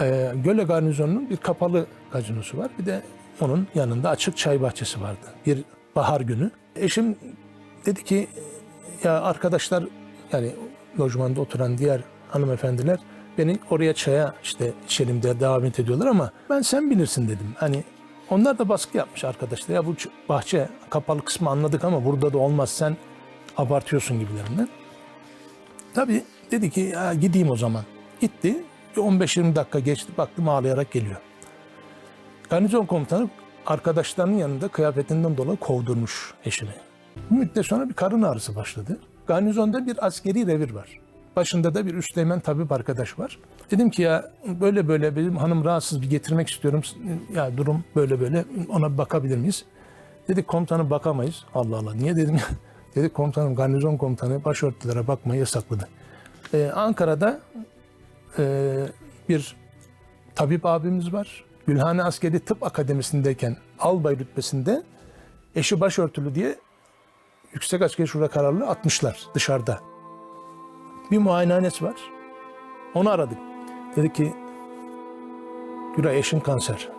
e, Göle Garnizonu'nun bir kapalı gazinosu var. Bir de onun yanında açık çay bahçesi vardı. Bir bahar günü. Eşim dedi ki ya arkadaşlar yani lojmanda oturan diğer hanımefendiler beni oraya çaya işte içelim diye davet ediyorlar ama ben sen bilirsin dedim. Hani onlar da baskı yapmış arkadaşlar. Ya bu bahçe kapalı kısmı anladık ama burada da olmaz sen abartıyorsun gibilerinden. Tabii dedi ki ya gideyim o zaman. Gitti. Bir 15-20 dakika geçti. Baktım ağlayarak geliyor. Garnizon komutanı arkadaşlarının yanında kıyafetinden dolayı kovdurmuş eşini. Bir müddet sonra bir karın ağrısı başladı. Garnizonda bir askeri revir var. Başında da bir üsteğmen tabip arkadaş var. Dedim ki ya böyle böyle benim hanım rahatsız bir getirmek istiyorum. Ya durum böyle böyle ona bakabilir miyiz? Dedi komutanım bakamayız. Allah Allah niye dedim ya. Dedi komutanım garnizon komutanı başörtülere bakmayı yasakladı. Ee, Ankara'da e, bir tabip abimiz var. Gülhane Askeri Tıp Akademisi'ndeyken albay rütbesinde eşi başörtülü diye Yüksek Askeri Şura kararlı atmışlar dışarıda. Bir muayenehanesi var. Onu aradık. Dedi ki Güray eşin kanser.